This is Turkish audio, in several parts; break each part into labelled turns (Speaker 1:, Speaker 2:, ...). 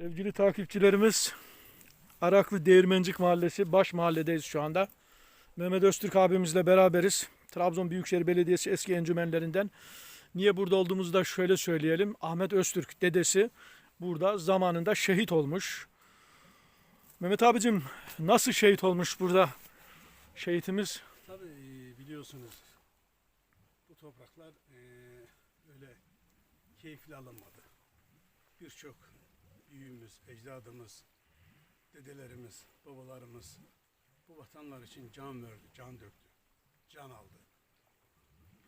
Speaker 1: Sevgili takipçilerimiz Araklı Değirmencik Mahallesi baş mahalledeyiz şu anda. Mehmet Öztürk abimizle beraberiz. Trabzon Büyükşehir Belediyesi eski encümenlerinden. Niye burada olduğumuzu da şöyle söyleyelim. Ahmet Öztürk dedesi burada zamanında şehit olmuş. Mehmet abicim nasıl şehit olmuş burada şehitimiz?
Speaker 2: Tabii e, biliyorsunuz bu topraklar e, öyle keyifli alınmadı. Birçok büyüğümüz, ecdadımız, dedelerimiz, babalarımız bu vatanlar için can verdi, can döktü, can aldı.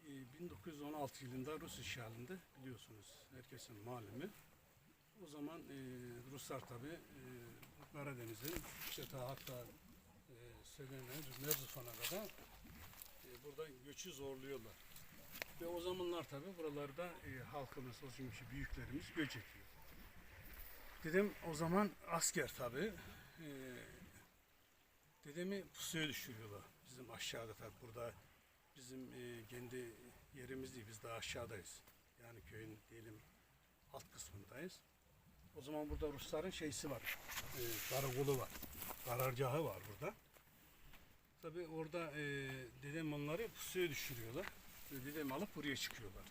Speaker 2: E, 1916 yılında Rus işgalinde biliyorsunuz herkesin malumu. O zaman e, Ruslar tabii e, Karadeniz'in işte ta hatta e, söylenen Merzifon'a kadar e, burada göçü zorluyorlar. Ve o zamanlar tabii buralarda e, halkımız, o büyüklerimiz göç ediyor. Dedim o zaman asker tabii. E, dedemi pusuya düşürüyorlar. Bizim aşağıda tabii burada bizim e, kendi yerimiz değil, biz daha aşağıdayız. Yani köyün diyelim alt kısmındayız. O zaman burada Rusların şeysi var, e, karakolu var, karargahı var burada. Tabii orada e, dedem onları pusuya düşürüyorlar. Ve dedemi alıp buraya çıkıyorlar.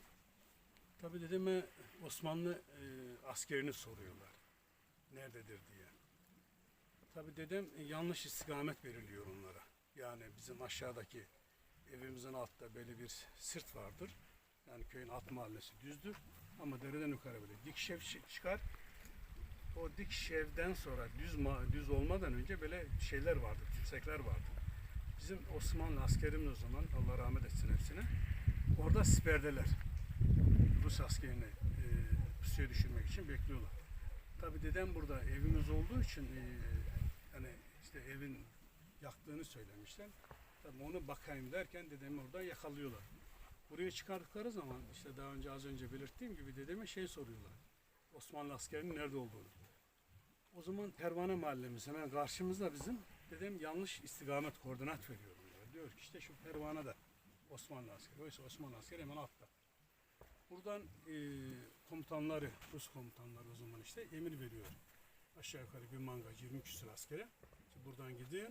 Speaker 2: Tabii dedeme Osmanlı e, askerini soruyorlar. Nerededir diye. Tabii dedem e, yanlış istikamet veriliyor onlara. Yani bizim aşağıdaki evimizin altta böyle bir sırt vardır. Yani köyün alt mahallesi düzdür. Ama dereden yukarı böyle dik şev çı- çıkar. O dik şevden sonra düz düz olmadan önce böyle şeyler vardı, tümsekler vardı. Bizim Osmanlı askerimiz o zaman Allah rahmet etsin hepsine. Orada siperdeler. Rus askerini e, pusuya düşürmek için bekliyorlar. Tabi dedem burada evimiz olduğu için e, hani işte evin yaktığını söylemişler. Tabi onu bakayım derken dedemi orada yakalıyorlar. Buraya çıkardıkları zaman işte daha önce az önce belirttiğim gibi dedeme şey soruyorlar. Osmanlı askerinin nerede olduğunu. O zaman Pervane mahallemiz hemen karşımızda bizim. Dedem yanlış istikamet koordinat veriyor. Diyor ki işte şu Pervane'de Osmanlı askeri. Oysa Osmanlı askeri hemen altta. Buradan e, komutanları, Rus komutanları o zaman işte emir veriyor. Aşağı yukarı bir manga 20 küsur askere. İşte buradan gidiyor.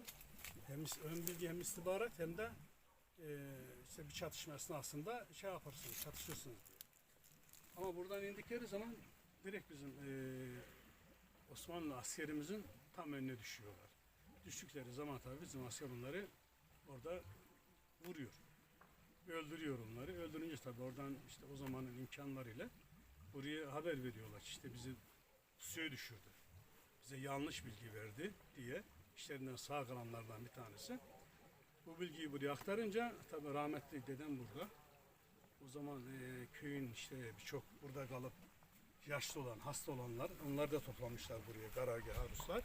Speaker 2: Hem ön bilgi hem istihbarat hem de e, işte bir çatışma esnasında şey yaparsınız, çatışırsınız diyor. Ama buradan indikleri zaman direkt bizim e, Osmanlı askerimizin tam önüne düşüyorlar. Düştükleri zaman tabii bizim asker onları orada vuruyor. Öldürüyor onları. Öldürünce tabii oradan işte o zamanın imkanlarıyla buraya haber veriyorlar. İşte bizi suya düşürdü. Bize yanlış bilgi verdi diye işlerinden sağ kalanlardan bir tanesi. Bu bilgiyi buraya aktarınca tabii rahmetli dedem burada. O zaman e, köyün işte birçok burada kalıp yaşlı olan, hasta olanlar, onlar da toplamışlar buraya karargaha Ruslar.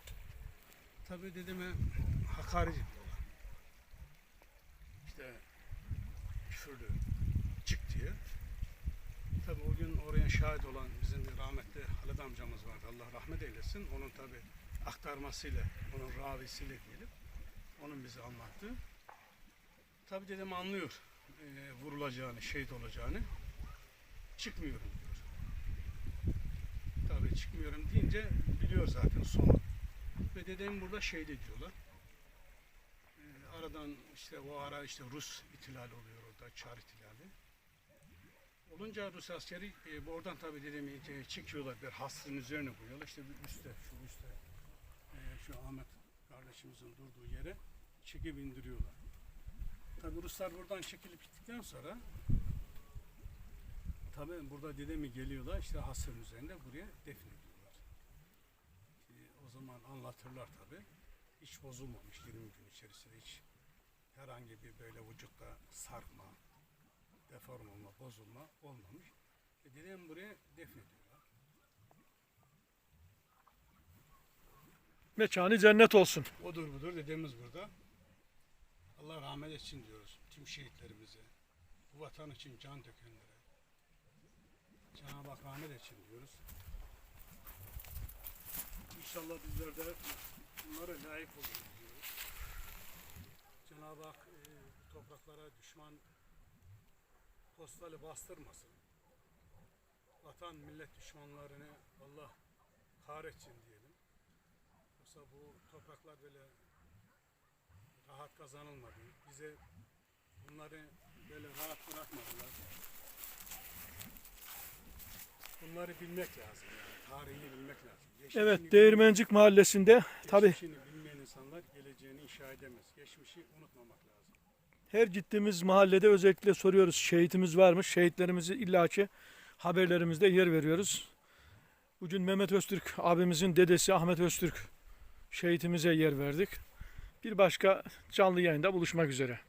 Speaker 2: Tabii dedeme hakaret. İşte küfürlü çık diye. Tabii o gün oraya şahit olan bizim bir rahmetli Halid amcamız vardı. Allah rahmet eylesin. Onun tabii aktarmasıyla, onun ravisiyle diyelim. Onun bize anlattı. Tabii dedem anlıyor e, vurulacağını, şehit olacağını. Çıkmıyorum diyor. Tabii çıkmıyorum deyince biliyor zaten sonu. Ve dedem burada şehit ediyorlar. Ee, aradan işte o ara işte Rus ihtilali oluyor orada, Çar ihtilali. Olunca Rus askeri e, oradan tabii dedemi e, çekiyorlar bir hasrın üzerine koyuyorlar. İşte bir üstte, şu üstte, e, şu Ahmet kardeşimizin durduğu yere çekip indiriyorlar. Tabii Ruslar buradan çekilip gittikten sonra Tabii burada dedemi geliyorlar işte hasırın üzerinde buraya defnediyorlar. Ee, o zaman anlatırlar tabii. Hiç bozulmamış 20 gün içerisinde hiç herhangi bir böyle vücutta sarkma, deform olma, bozulma olmamış. E, dedem buraya defnediyorlar.
Speaker 1: Mekanı cennet olsun.
Speaker 2: Odur budur dedemiz burada. Allah rahmet etsin diyoruz tüm şehitlerimize. Bu vatan için can dökenlere. Cenab-ı Hak rahmet etsin diyoruz. İnşallah bizler de bunlara layık oluruz. Cenab-ı Hak e, topraklara düşman postali bastırmasın. Vatan millet düşmanlarını Allah tarihçin diyelim. Yoksa bu topraklar böyle rahat kazanılmadı. Bize bunları böyle rahat bırakmadılar. Bunları bilmek lazım yani. Tarihini bilmek lazım. Geçmişini
Speaker 1: Evet Değirmencik Mahallesi'nde tabi
Speaker 2: Geçmişini bilmeyen insanlar geleceğini inşa edemez. Geçmişi unutmamak lazım.
Speaker 1: her gittiğimiz mahallede özellikle soruyoruz şehitimiz varmış. Şehitlerimizi illaki haberlerimizde yer veriyoruz. Bugün Mehmet Öztürk abimizin dedesi Ahmet Öztürk şehitimize yer verdik. Bir başka canlı yayında buluşmak üzere.